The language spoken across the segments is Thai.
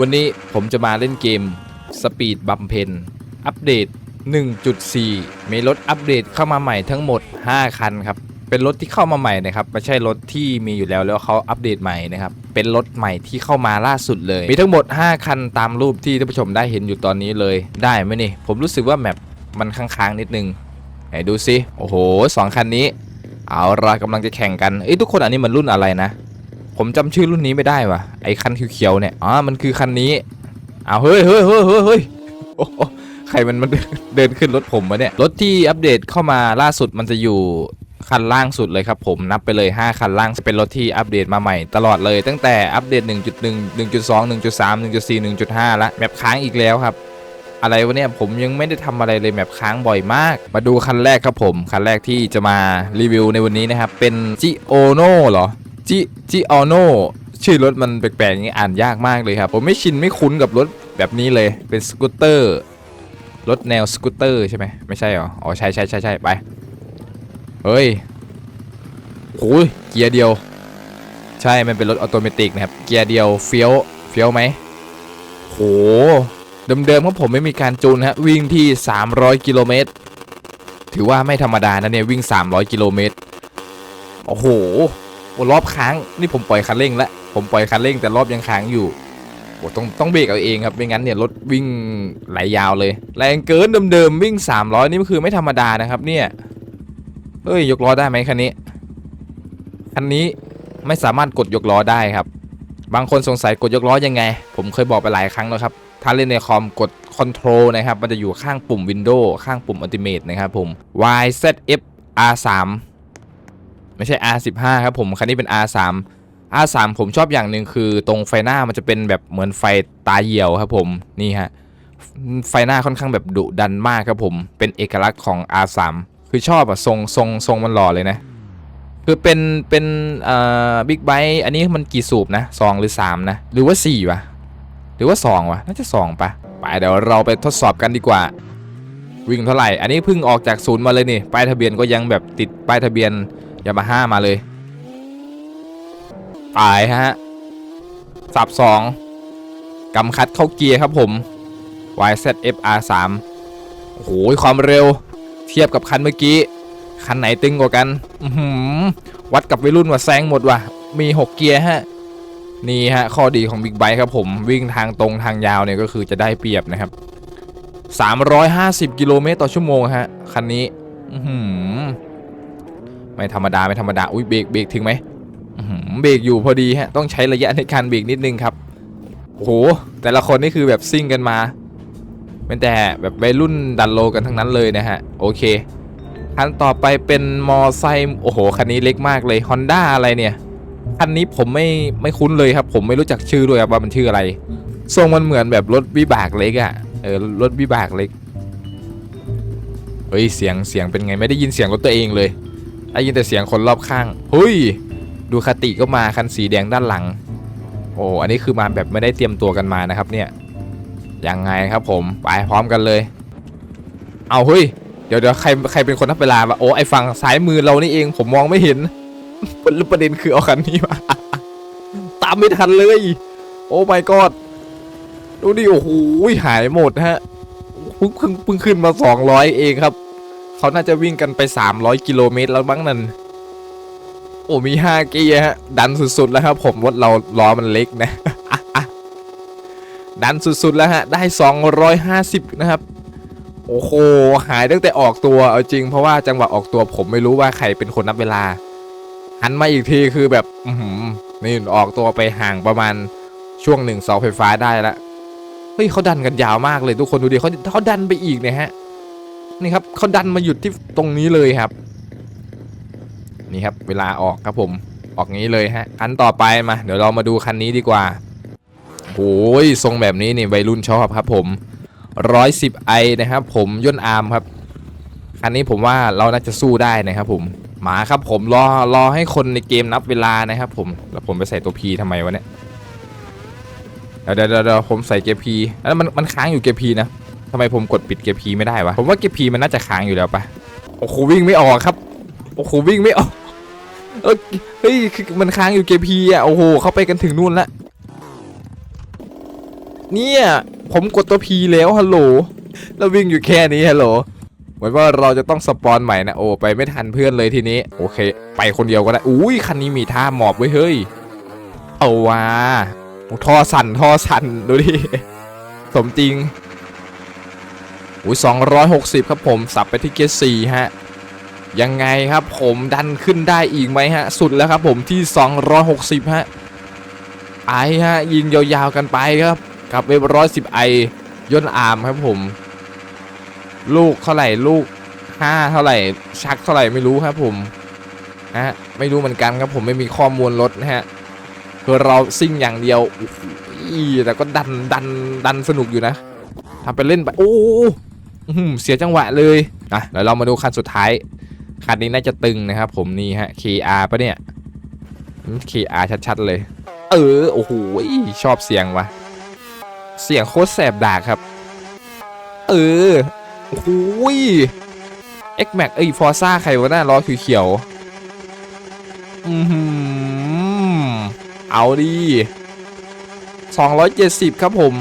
วันนี้ผมจะมาเล่นเกม Speed b u m p e n อัปเดต 1.4 มีรถอัปเดตเข้ามาใหม่ทั้งหมด 5 คันครับ เป็นรถที่เข้ามาใหม่นะครับ ไม่ใช่รถที่มีอยู่แล้วแล้วเขาอัปเดตใหม่นะครับ เป็นรถใหม่ที่เข้ามาล่าสุดเลย มีทั้งหมด 5 คันตามรูปที่ท่านผู้ชมได้เห็นอยู่ตอนนี้เลย ได้ไหมนี่ ผมรู้สึกว่าแมปมันค้างๆนิดนึง ไหนดูสิโอ้โหสองคันนี้ เอาละกำลังจะแข่งกัน เอ้ยทุกคนอันนี้มันรุ่นอะไรนะ ผมจำชื่อรุ่นนี้ไม่ได้ว่ะไอ้คันเขียวๆเนี่ยอ๋อมันคือคันนี้เอาเฮ้ยเฮ้ยเฮ้ยเฮ้ยเฮ้ยโอ้โหใครมันมันเดินขึ้นรถผมมาเนี่ยรถที่อัปเดตเข้ามาล่าสุดมันจะอยู่คันล่างสุดเลยครับผมนับไปเลย 5 คันล่างเป็นรถที่อัปเดตมาใหม่ตลอดเลย ตั้งแต่อัปเดต 1.1 1.2 1.3 1.4 1.5 ละแมปค้างอีกแล้วครับ อะไรวะเนี่ยผมยังไม่ได้ทำอะไรเลยแมปค้างบ่อยมาก มาดูคันแรกครับผม คันแรกที่จะมารีวิวในวันนี้นะครับเป็นจิโอโนเหรอ จิจิโอโนชื่อรถมันแปลกๆอย่างนี้อ่านยากมากเลยครับ ผมไม่ชินไม่คุ้นกับรถแบบนี้เลยเป็นสกูตเตอร์รถแนวสกูตเตอร์ใช่ไหมไม่ใช่เหรออ๋อใช่ใช่ใช่ใช่ไปเฮ้ยโอ้ยเกียร์เดียว ใช่มันเป็นรถออโตเมติกนะครับเกียร์เดียวเฟี้ยวเฟี้ยวไหมโหเดิมๆของผมไม่มีการจูนฮะวิ่งที่ 300 กิโลเมตรถือว่าไม่ธรรมดานะเนี่ยวิ่ง 300 กิโลเมตรโอ้โห โอ้รอบค้างนี่ผมปล่อยคันเร่งแล้วผมปล่อยคันเร่งแต่รอบยังค้างอยู่โอ้ต้องต้องเบรกเอาเองครับไม่งั้นเนี่ยรถวิ่งไหลยาวเลยแรงเกินเดิมๆวิ่ง 300 นี่มันคือไม่ธรรมดานะครับเนี่ยเฮ้ยยกล้อได้ไหมคันนี้คันนี้ไม่สามารถกดยกล้อได้ครับ บางคนสงสัยกดยกล้อยังไง ผมเคยบอกไปหลายครั้งแล้วครับถ้าเล่นในคอมกด Control นะครับมันจะอยู่ข้างปุ่ม Windows ข้างปุ่ม Ultimate นะครับผม YZF R3 ไม่ใช่ R15 ครับผมคันนี้เป็น R3 R3 ผมชอบอย่างหนึ่งคือตรงไฟหน้ามันจะเป็นแบบเหมือนไฟตาเหี่ยวครับผมนี่ฮะไฟหน้าค่อนข้างแบบดุดันมากครับผมเป็นเอกลักษณ์ของ R3 คือชอบอะทรงทรงทรงมันหล่อเลยนะ คือเป็นเป็นเอ่อบิ๊กไบค์อันนี้มันกี่สูบนะสองหรือสามนะหรือว่าสี่วะหรือว่าสองวะน่าจะสองปะไปเดี๋ยวเราไปทดสอบกันดีกว่า วิ่งเท่าไหร่ อันนี้เพิ่งออกจากศูนย์มาเลยนี่ป้ายทะเบียนก็ยังแบบติดป้ายทะเบียน ยามาฮ่ามาเลยไปฮะสับสองกำคัดเข้าเกียร์ครับผม YZF-R3 โอ้โหความเร็วเทียบกับคันเมื่อกี้ คันไหนตึงกว่ากันวัดกับวัยรุ่นว่าแซงหมดว่ะ มี 6 เกียร์ฮะ นี่ฮะ ข้อดีของบิ๊กไบค์ครับผมวิ่งทางตรงทางยาวเนี่ยก็คือจะได้เปรียบนะครับ 350 กิโลเมตรต่อชั่วโมงฮะ คันนี้ อื ไม่ธรรมดาไม่ธรรมดาอุ้ยเบรกเบรกถึงไหมเบรกอยู่พอดีฮะต้องใช้ระยะในการเบรกนิดนึงครับโอ้โหแต่ละคนนี่คือแบบซิ่งกันมาเป็นแต่แบบวัยรุ่นดันโลกันทั้งนั้นเลยนะฮะโอเคคันต่อไปเป็นมอไซค์โอ้โหคันนี้เล็กมากเลย Honda อะไรเนี่ยคันนี้ผมไม่ไม่คุ้นเลยครับ ผมไม่รู้จักชื่อด้วยว่ามันชื่ออะไรทรงมันเหมือนแบบรถวิบากเล็กอะ่ะเออรถวิบากเล็กเฮ้ยเสียงเสียงเป็นไงไม่ได้ยินเสียงรถตัวเองเลย ได้ยินแต่เสียงคนรอบข้างเฮ้ยดูคติก็มาคันสีแดงด้านหลัง โอ้อันนี้คือมาแบบไม่ได้เตรียมตัวกันมานะครับเนี่ยยังไงครับผมไปพร้อมกันเลย เอาเฮ้ยเดี๋ยวเดี๋ยวใครใครเป็นคนนับเวลาวะโอ้ไอฝั่งซ้ายมือเรานี่เองผมมองไม่เห็นประเด็นคือเอาคันนี้มาตามไม่ทันเลย โอ้ my god ดูดิโอ้โหหายหมดฮะพิ่งเพิ่งเพิ่งขึ้นมา 200 เองครับ เขาน่าจะวิ่งกันไป 300 กิโลเมตรแล้วบ้างนั่น โอ้มี5เกียร์ฮะ ดันสุดๆแล้วครับผมรถเราล้อมันเล็กนะ ดันสุดๆแล้วฮะ ได้ 250 นะครับ โอ้โห หายตั้งแต่ออกตัว เอาจริงเพราะว่าจังหวะออกตัวผมไม่รู้ว่าใครเป็นคนนับเวลา หันมาอีกทีคือแบบ อืนี่ออกตัวไปห่างประมาณช่วงหนึ่งเสาไฟฟ้าได้ละ เฮ้ยเขาดันกันยาวมากเลยทุกคนดูดิเขาเขาดันไปอีกเนี่ยฮะ นี่ครับเขาดันมาหยุดที่ตรงนี้เลยครับ นี่ครับเวลาออกครับผมออกงี้เลยฮะคันต่อไปมา เดี๋ยวเรามาดูคันนี้ดีกว่าโอ้ยทรงแบบนี้นี่วัยรุ่นชอบครับ ผม110ไอนะครับ ผมย่นอาร์มครับคันนี้ผมว่าเราน่าจะสู้ได้นะครับ ผมหมาครับผมรอรอให้คนในเกมนับเวลานะครับ ผมแล้วผมไปใส่ตัว P ทำไมวะเนี่ยเดี๋ยวเดี๋ยวเดี๋ยวผมใส่เกพีแล้วมันมันค้างอยู่เกพีนะ ทำไมผมกดปิดเกียร์ P ไม่ได้วะ ผมว่าเกียร์ P มันน่าจะค้างอยู่แล้วปะโอ้โหวิ่งไม่ออกครับ โอ้โหวิ่งไม่ออก เออเฮ้ยคือมันค้างอยู่เกียร์ P อะ โอ้โหเขาไปกันถึงนู่นละ เนี่ย ผมกดตัว P แล้วฮัลโหล แล้ววิ่งอยู่แค่นี้ฮัลโหลเหมือนว่าเราจะต้องสปอนใหม่นะ โอ้ไปไม่ทันเพื่อนเลยทีนี้ โอเค ไปคนเดียวก็ได้ อุ้ยคันนี้มีท่าหมอบไว้ยเฮ้ย เอาว่าท่อสั่นท่อสั่นดูดิ สมจริง อุ้ย260 ครับผมสับไปที่เกียร์สี่ฮะยังไงครับผมดันขึ้นได้อีกไหมฮะ สุดแล้วครับผมที่ 260 ฮะ ไอฮะ ยิงยาวๆกันไปครับ กับเวฟร้อยสิบไอย่นอาร์มครับผม ลูกเท่าไหร่ลูกห้าเท่าไหร่ ชักเท่าไหร่ไม่รู้ครับผมฮะไม่รู้เหมือนกันครับผมไม่มีข้อมูลรถนะฮะคือเราซิ่งอย่างเดียวอ้โหแต่ก็ดันดันดันสนุกอยู่นะทำไปเล่นไปโอ้ เสียจังหวะเลยอะเดี๋ยวเรามาดูคันสุดท้าย คันนี้น่าจะตึงนะครับผมนี่ฮะ KR ปะเนี่ย KR ชัดๆเลย เออ โอ้โห ชอบเสียงวะเสียงโคตรแสบดากครับ เออ โอ้โหเอ็กแม็กเอ้ยฟอร์ซ่าใครวะหน้าล้อเขียวๆอือหือเอาดี270 ครับผม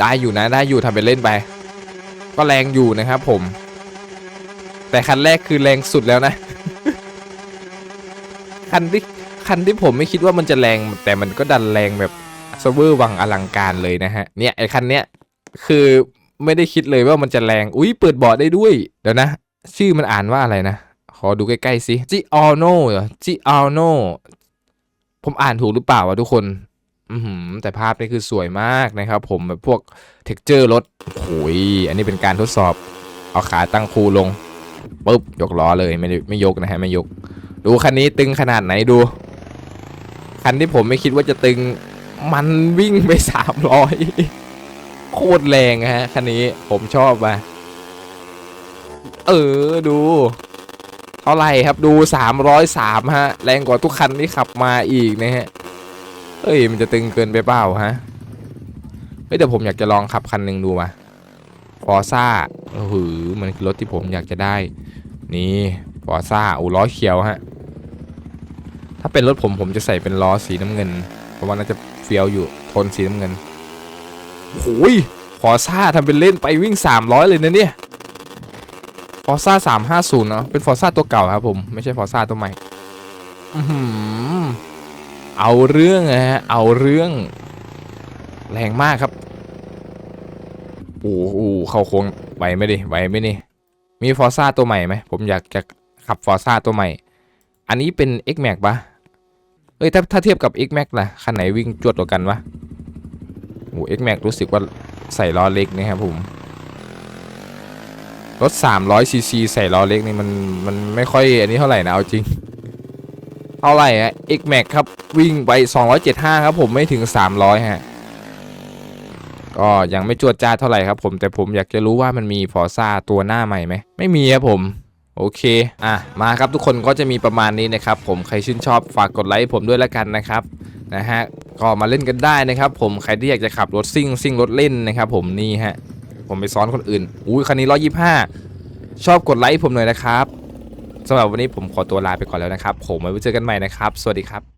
ได้อยู่นะได้อยู่ทำเป็นเล่นไป ก็แรงอยู่นะครับผม แต่คันแรกคือแรงสุดแล้วนะ คันที่คันที่ผมไม่คิดว่ามันจะแรงแต่มันก็ดันแรงแบบเซเวอร์วังอลังการเลยนะฮะ เนี่ยไอคันเนี้ยคือไม่ได้คิดเลยว่ามันจะแรง อุ้ยเปิดเบาะได้ด้วย เดี๋ยวนะ ชื่อมันอ่านว่าอะไรนะ ขอดูใกล้ๆสิจิออโนเหรอจิออโนผมอ่านถูกหรือเปล่าวะทุกคน อือหือแต่ภาพนี่คือสวยมากนะครับ ผมแบบพวกเท็กเจอร์รถโอ้ยอันนี้เป็นการทดสอบ เอาขาตั้งคูลงปุ๊บยกล้อเลยไม่ไม่ยกนะฮะไม่ยก ดูคันนี้ตึงขนาดไหนดู คันที่ผมไม่คิดว่าจะตึง มันวิ่งไปสามร้อยโคตรแรงฮะคันนี้ผมชอบมาเออดูเท่าไหร่ครับดู303ฮะ แรงกว่าทุกคันที่ขับมาอีกนะฮะ เอ้ยมันจะตึงเกินไปเปล่าฮะเฮ้ยเดี๋ยวผมอยากจะลองขับคันหนึ่งดูมาฟอร์ซ่าโอ้โหมันคือรถที่ผมอยากจะได้ นี่ฟอร์ซ่าอูล้อเขียวฮะ ถ้าเป็นรถผมผมจะใส่เป็นล้อสีน้ำเงิน เพราะว่าน่าจะเฟี้ยวอยู่ทนสีน้ำเงินโอ้ยฟอร์ซ่าทำเป็นเล่นไปวิ่ง 300 เลยนะเนี่ยฟอร์ซ่า350เนาะเป็นฟอร์ซ่าตัวเก่าครับผม ไม่ใช่ฟอร์ซ่าตัวใหม่ อื เอาเรื่องนะฮะเอาเรื่องแรงมากครับโอ้โหเข้าโค้งไหวไหมดิไหวไหมนี่มีฟอร์ซ่าตัวใหม่ไหมผมอยากจะขับฟอร์ซ่าตัวใหม่ อันนี้เป็น X Max ปะเอ้ยถ้าถ้าเทียบกับ X Max ล่ะคันไหนวิ่งจวดกว่ากันวะโอ้ X Max รู้สึกว่าใส่ล้อเล็กนะครับผมรถ300ซีซีใส่ล้อเล็กนี่มันมันไม่ค่อยอันนี้เท่าไหร่นะเอาจริง ท่าไหร่ฮะ X Max ครับ วิ่งไป 275 ครับผมไม่ถึง 300 ฮะ ก็ยังไม่จวดจ้าเท่าไหร่ครับผมแต่ผมอยากจะรู้ว่ามันมีฟอร์ซ่าตัวหน้าใหม่ไหม ไม่มีครับผมโอเค อะ มาครับทุกคนก็จะมีประมาณนี้นะครับผมใครชื่นชอบฝากกดไลค์ผมด้วยละกันนะครับนะฮะก็มาเล่นกันได้นะครับผมใครที่อยากจะขับรถซิ่งซิ่งรถเล่นนะครับผมนี่ฮะผมไปซ้อนคนอื่นอุ้ยคันนี้125 ชอบกดไลค์ผมหน่อยนะครับ สำหรับวันนี้ผมขอตัวลาไปก่อนแล้วนะครับ ผมไว้เจอกันใหม่นะครับ สวัสดีครับ